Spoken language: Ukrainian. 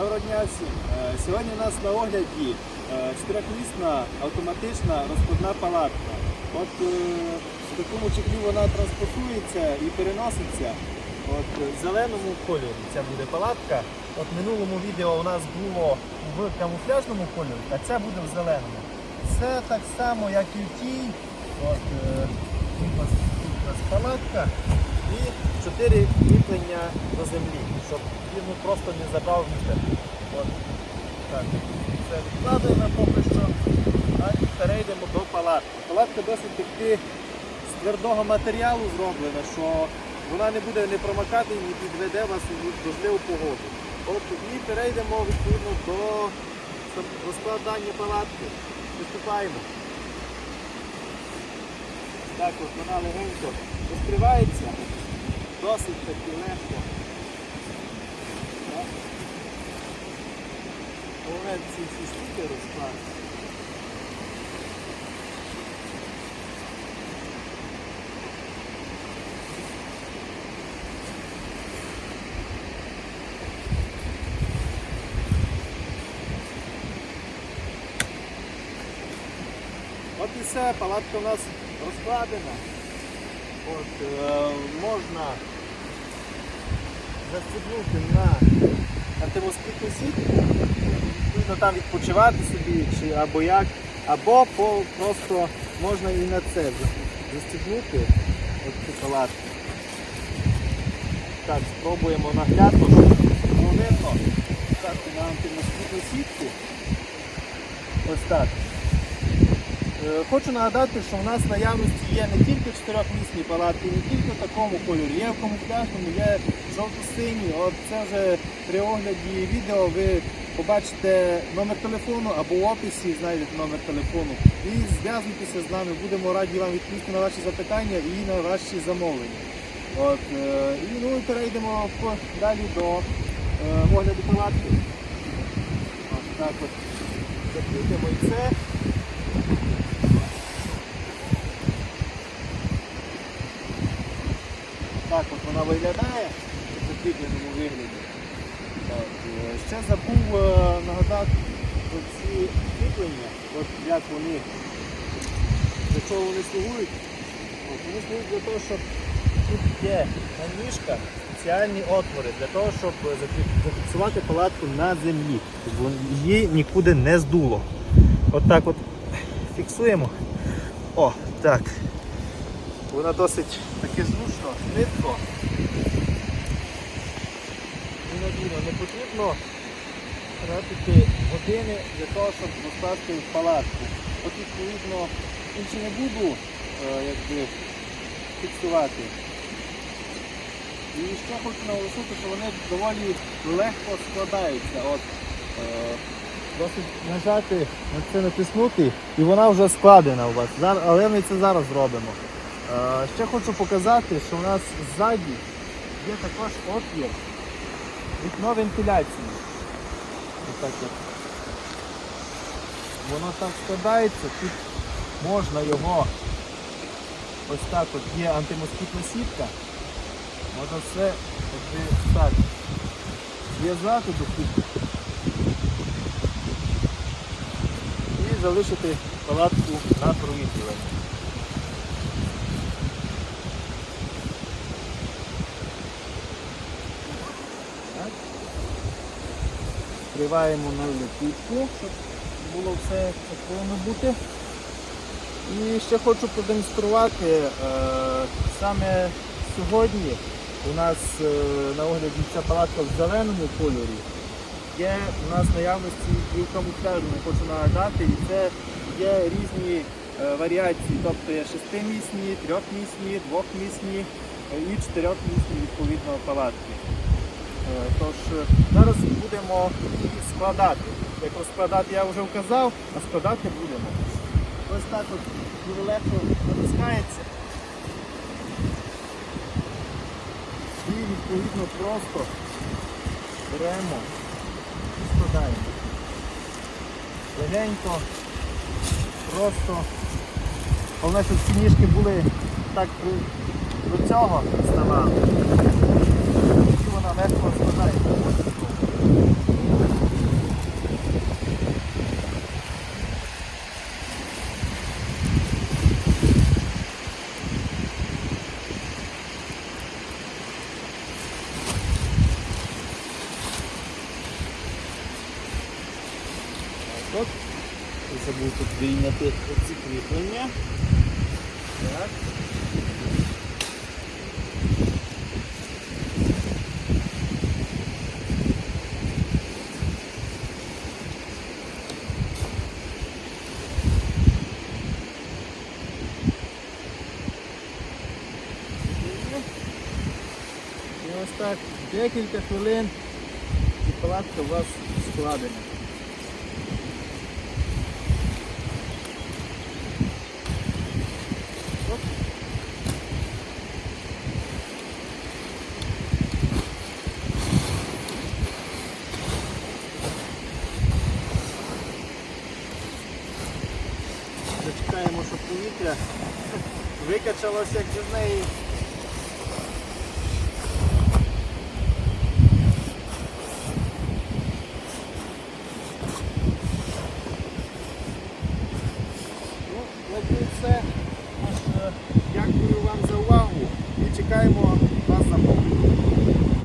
Доброго дня всім. Е, Сьогодні у нас на огляді е, чотирьохмісна автоматична розкладна палатка. От е, в такому чехлі вона транспортується і переноситься. От е, в зеленому кольорі ця буде палатка. От в минулому відео у нас було в камуфляжному кольорі, а ця буде в зеленому. Це так само, як і в тій. От, е, тут у нас палатка і чотири кріплення до землі, щоб він просто не забрав вітер. Це відкладаємо поки що. А перейдемо до палатки. Палатка досить таки з твердого матеріалу зроблена, що вона не буде не промокати, не підведе вас у дождливу погоду. От і перейдемо відповідно до розкладання палатки. Приступаємо. Так от вона легенько розкривається, досить таки легко. Головне ці всі штуки розкласти. От і все, палатка у нас розкладена. От, е, можна застібнути на антимоскітну сітку, відповідно там відпочивати собі чи або як, або по, просто можна і на це за- застібнути от цю палатку. Так, спробуємо наглядно, щоб було видно. Так, на антимоскітну сітку. Ось так. Е, Хочу нагадати, що в нас в наявності є не тільки чотирьохмісні палатки, не тільки в такому кольорі, є в камуфляжному, є жовто-сині. От це вже при огляді відео ви побачите номер телефону або в описі знайдете номер телефону. І зв'язуйтеся з нами, будемо раді вам відповісти на ваші запитання і на ваші замовлення. От, е, і ну, перейдемо далі до е, огляду палатки. От так от. Закрутимо і це. Так от вона виглядає в закріпленому вигляді. Так, е, ще забув е, нагадати про ці кріплення, от як вони, для чого вони слугують. От, вони слугують для того, щоб тут є на ніжках спеціальні отвори для того, щоб зафіксувати палатку на землі, щоб її нікуди не здуло. От так от фіксуємо. О, так. Вона досить таки зручно. І надійно не потрібно тратити години для того, щоб розкласти в палатку. От відповідно інші не буду е, якби, фіксувати. І ще хочу наголосити, що вони доволі легко складаються. От, е, досить нажати на це натиснути і вона вже складена у вас. Але ми це зараз зробимо. Е, Ще хочу показати, що у нас ззаді є також отвір вікно вентиляції. Ось так от. Воно так складається, тут можна його ось так от є антимоскітна сітка. Можна все так зв'язати докупи і залишити палатку на провітрювання. Вкриваємо на липучку, щоб було все як повинно бути. І ще хочу продемонструвати, е, саме сьогодні у нас е, на огляді ця палатка в зеленому кольорі. Є у нас наявності і в камуфляжному, хочу нагадати, і це є різні е, варіації, тобто є шестимісні, трьохмісні, двохмісні е, і чотирьохмісні відповідно палатки. Е, Тож зараз будемо складати. Як розкладати я вже вказав, а складати будемо. Ось так от дуже легко натискається. І відповідно просто беремо і. Легенько, просто. Головне, щоб ці ніжки були так до, цього ставали. І вона легко складається. Оп. Забув тут вийняти ці кріплення. Так. Ось так, декілька хвилин і палатка у вас складена. Зачекаємо, щоб повітря викачалося, як з неї. Ну, все. Е, Дякую вам за увагу і чекаємо вас за повністю.